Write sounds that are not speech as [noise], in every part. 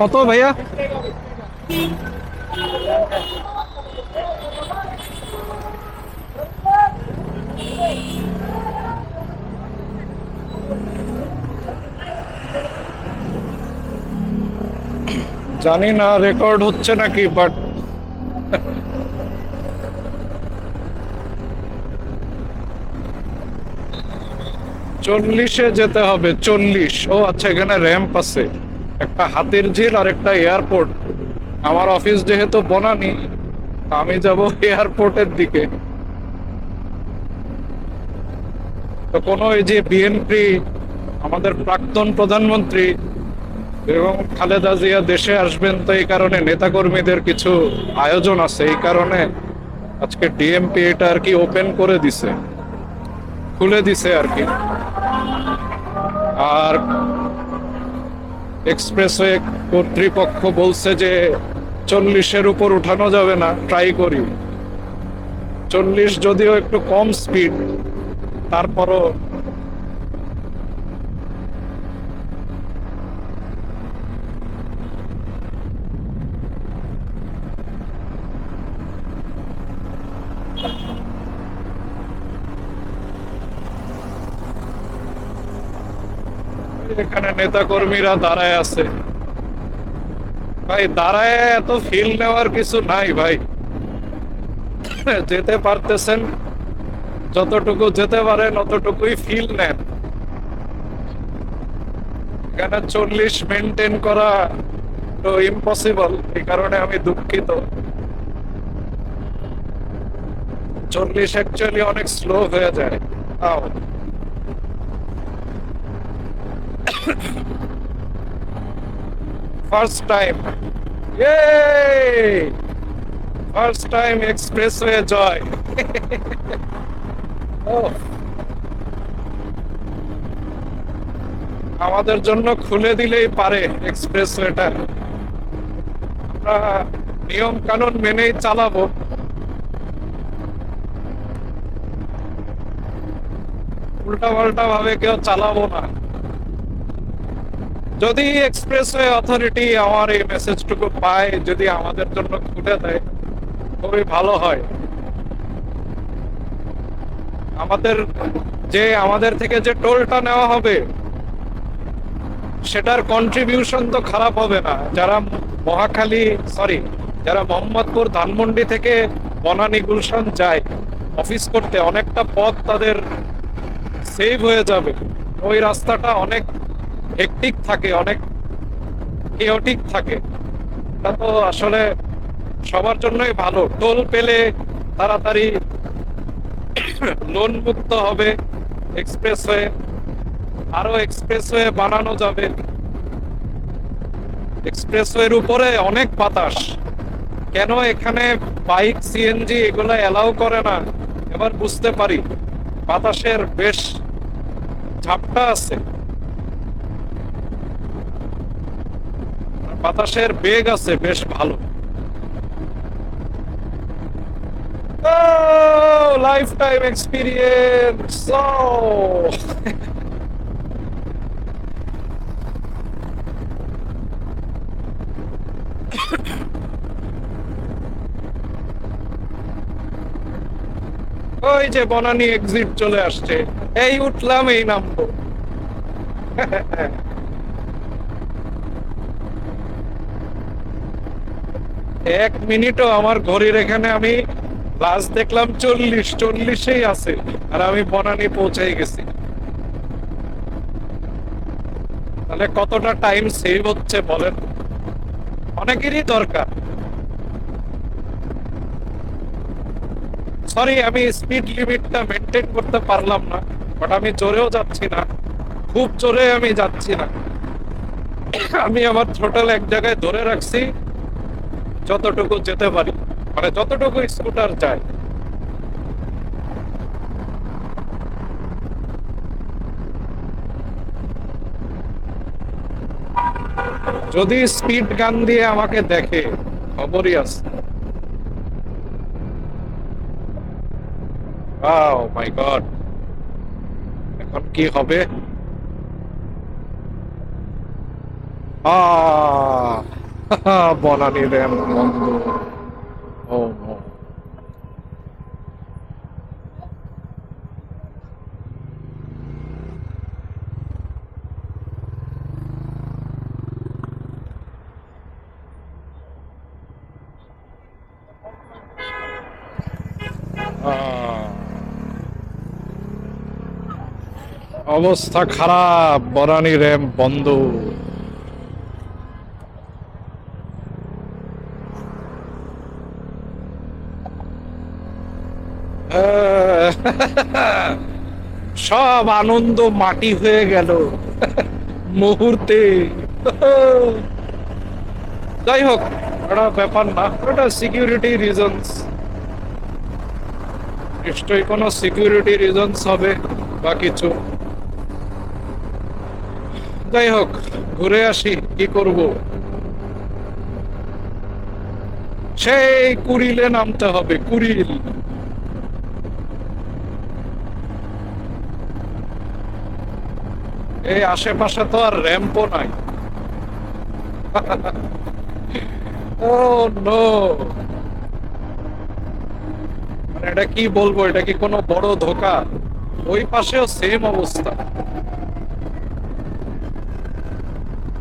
কত ভাইয়া? জানি না রেকর্ড হচ্ছে নাকি বাট চল্লিশে যেতে হবে, চল্লিশ। ও আচ্ছা এখানে র্যাম্প আছে। একটা হাতির ঝিল আর একটা এয়ারপোর্ট। আমার অফিস যেহেতু বনানি, আমি যাব এয়ারপোর্টের দিকে। তো কোনো এই যে বিএনপি, আমাদের প্রাক্তন প্রধানমন্ত্রী এবং খালেদা জিয়া দেশে আসবেন, তো এই কারণে নেতাকর্মীদের কিছু আয়োজন আছে। এই কারণে আজকে ডিএমপি এটা আর কি ওপেন করে দিছে, খুলে দিছে আর কি। আর এক্সপ্রেসওয়ে কর্তৃপক্ষ বলছে যে চল্লিশের উপর উঠানো যাবে না ট্রাই করি। চল্লিশ যদিও একটু কম স্পিড তারপরও এখানে নেতা কর্মীরা দাঁড়ায় আছে। ভাই, দাঁড়ায় এত ফিল নেওয়ার কিছু নাই ভাই। যেতে পারতেছেন, যতটুকু যেতে পারেন অতটুকুই ফিল নেন। এখানে চল্লিশ মেনটেন করা তো ইম্পসিবল এই কারণে আমি দুঃখিত। চল্লিশ অ্যাকচুয়ালি অনেক স্লো হয়ে যায়। তাও first time! First time expressway জয়. আমাদের জন্য খুলে দিলেই পারে এক্সপ্রেস এক্সপ্রেসওয়েটা আমরা নিয়ম কানুন মেনেই চালাবো। উল্টা পাল্টা ভাবে কেউ চালাবো না। যদি এক্সপ্রেসওয়ে অথরিটি আমার এই মেসেজটুকু পায়, যদি আমাদের জন্য খুলে দেয়, খুবই ভালো হয়। আমাদের যে, আমাদের থেকে যে টোলটা নেওয়া হবে, সেটার কন্ট্রিবিউশন তো খারাপ হবে না। যারা মহাখালী সরি যারা মোহাম্মদপুর ধানমন্ডি থেকে বনানী গুলশান যায়, অফিস করতে অনেকটা পথ তাদের সেভ হয়ে যাবে। ওই রাস্তাটা অনেক হেকটিক থাকে, অনেক কেওটিক থাকে। এটা তো আসলে সবার জন্যই ভালো। টোল পেলে তাড়াতাড়ি লোন মুক্ত হবে এক্সপ্রেসওয়ে আরও এক্সপ্রেসওয়ে বানানো যাবে। এক্সপ্রেসওয়ের উপরে অনেক বাতাস। কেন এখানে বাইক সিএনজি এগুলো এলাও করে না? এবার বুঝতে পারি। বাতাসের বেশ ঝাপটা আছে। বাতাসের বেগ আছে, বেশ ভালো। লাইফ টাইম এক্সপিরিয়েন্স ওই যে বনানী এক্সিট চলে আসছে। এই উঠলাম, এই নামবো। [laughs] এক মিনিটও আমার ঘড়ির এখানে আমি লাস্ট দেখলাম চল্লিশ, চল্লিশেই আছে। আর আমি বনানি পৌঁছে গেছি। তাহলে কতটা টাইম সেভ হচ্ছে বলেন? অনেকেরই দরকার। সরি আমি স্পিড লিমিটটা মেনটেন করতে পারলাম না বাট আমি জোরেও যাচ্ছি না। খুব জোরে আমি যাচ্ছি না। আমি আমার থ্রোটল এক জায়গায় ধরে রাখছি। যতটুকু যেতে পারি মানে যতটুকু স্কুটার যায় যদি স্পিড গান দিয়ে আমাকে দেখে, খবরই আছে। এখন কি হবে? আহ। [laughs] বনানি র্যাম্প বন্ধ। ও অবস্থা খারাপ বনানি র্যাম্প বন্ধ। সব আনন্দ মাটি হয়ে গেল। মুহূর্তে। যাই হোক ওটা ব্যাপার না, ওটা সিকিউরিটি রিজনস নিশ্চয়ই কোনো সিকিউরিটি রিজনস হবে বা কিছু। যাই হোক, ঘুরে আসি কি করব। সেই কুড়িলে নামতে হবে, কুড়িল। এই আশেপাশে তো আর র্যাম্পও নাই। [laughs] ও নো। মানে এটা কি বলব, এটা কি কোনো বড় ধোকা? ওই পাশেও সেম অবস্থা।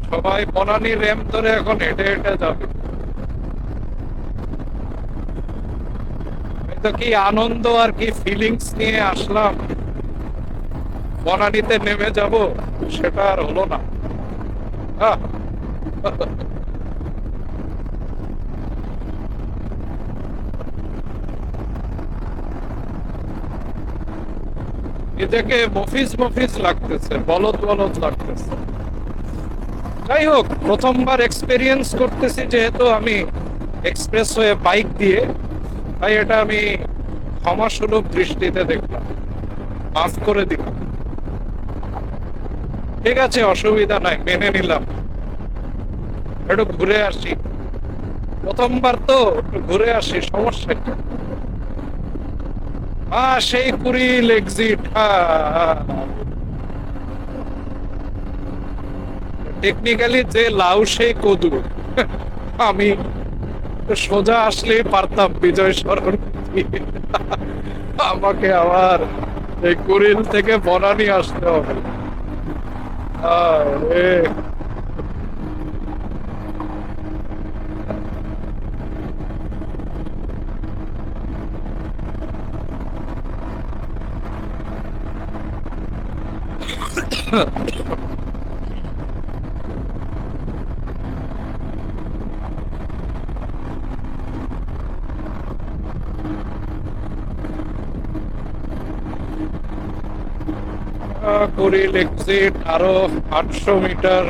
সবাই বনানি র্যাম্প ধরে এখন হেঁটে হেঁটে যাবে। তো কি আনন্দ আর কি ফিলিংস নিয়ে আসলাম? বনানীতে নেমে যাব? সেটা আর হলো না। আহ। নিজেকে মফিজ মফিজ লাগতেছে, বলদ বলদ লাগতেছে। যাই হোক, প্রথমবার এক্সপেরিয়েন্স করতেছি যেহেতু আমি এক্সপ্রেস হয়ে বাইক দিয়ে, তাই এটা আমি ক্ষমাসুলভ দৃষ্টিতে দেখলাম। মাফ করে দিলাম। ঠিক আছে, অসুবিধা নাই, মেনে নিলাম। একটু ঘুরে আসি। প্রথমবার তো ঘুরে আসি, সমস্যা কি? সেই কুড়িল এক্সিট টেকনিক্যালি যে লাউ, সেই কদু। আমি সোজা আসলেই পারতাম, বিজয় দিয়ে। আমাকে আবার এই কুড়িল থেকে বনানি আসতে হবে। আরে আহ, কুড়িল এক্সিট আরও আটশো মিটার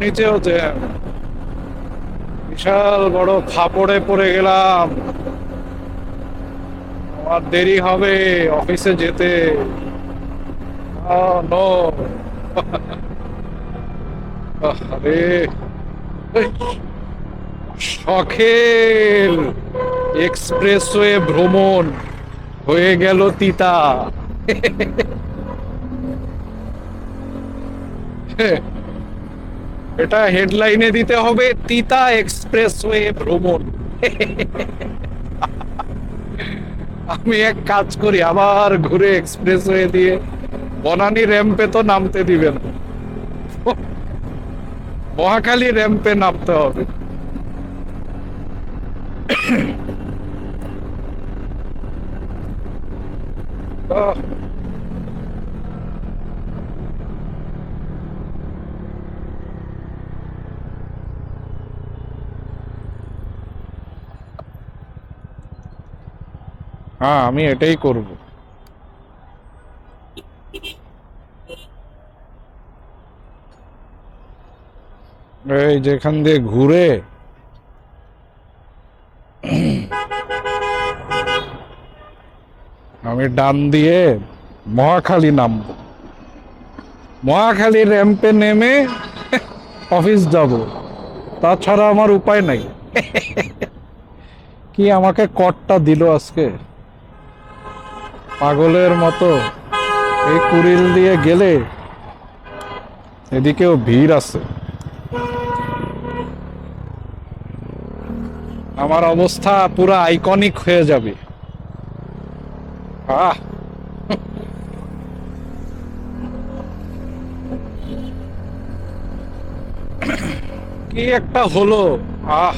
নিচেও জ্যাম বিশাল বড় ফাপড়ে পড়ে গেলাম। আমার দেরি হবে অফিসে যেতে। শখের এক্সপ্রেসওয়ে ভ্রমণ হয়ে গেল তিতা। এটা হেডলাইনে দিতে হবে তিতা এক্সপ্রেস এক্সপ্রেসওয়ে ভ্রমণ। আমি এক কাজ করি আবার ঘুরে এক্সপ্রেস এক্সপ্রেসওয়ে দিয়ে বনানী র্যাম্পে তো নামতে দিবেন। মহাখালী র্যাম্পে নামতে হবে। আহ, হ্যাঁ আমি এটাই করব। এই যেখান দিয়ে ঘুরে আমি ডান দিয়ে মহাখালী নামবো। মহাখালী র্যাম্পে নেমে অফিস যাব। তাছাড়া আমার উপায় নাই। কি আমাকে কটটা দিল আজকে? পাগলের মতো। এই কুড়িল দিয়ে গেলে এদিকেও ভিড় আছে। আমার অবস্থা পুরো আইকনিক হয়ে যাবে। আহ! কি একটা হলো? আহ!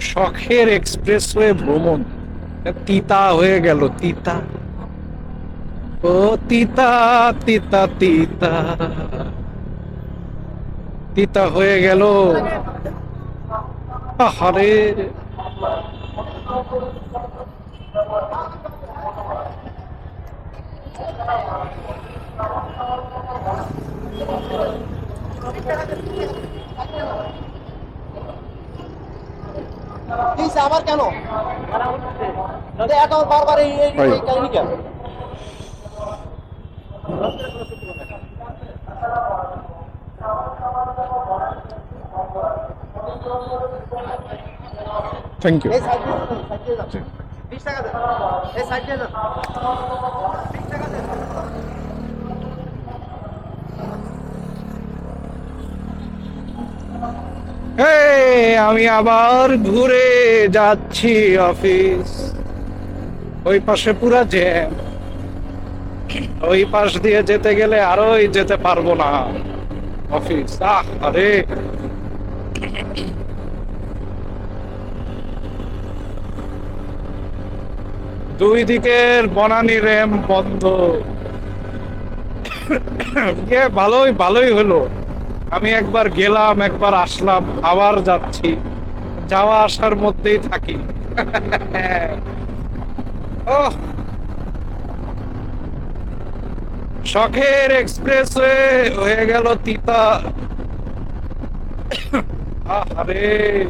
শখের এক্সপ্রেসওয়ে ভ্রমণ। তিতা হয়ে গেল তিতা। ও তিতা তিতা তিতা। তিতা হয়ে গেল। আহারে। দিয়েছে আবার কেন এখন বারবার এই কাহিনী কেন থ্যাংক ইউ। বিশ টাকা দেন এই সাইড দিয়ে যান। বিশ টাকা দেন। আমি আবার ঘুরে যাচ্ছি অফিস। ওই পাশে পুরা জ্যাম। ওই পাশ দিয়ে যেতে গেলে আরোই যেতে পারব না। অফিস, আহ, আরে। দুই দিকের বনানি র্যাম বন্ধ। ইয়ে ভালোই ভালোই হলো। আমি একবার গেলাম, একবার আসলাম, আবার যাচ্ছি। যাওয়া আসার মধ্যেই থাকি। [laughs] ওহ! শখের এক্সপ্রেস হয়ে গেল তিতা। [coughs] আরে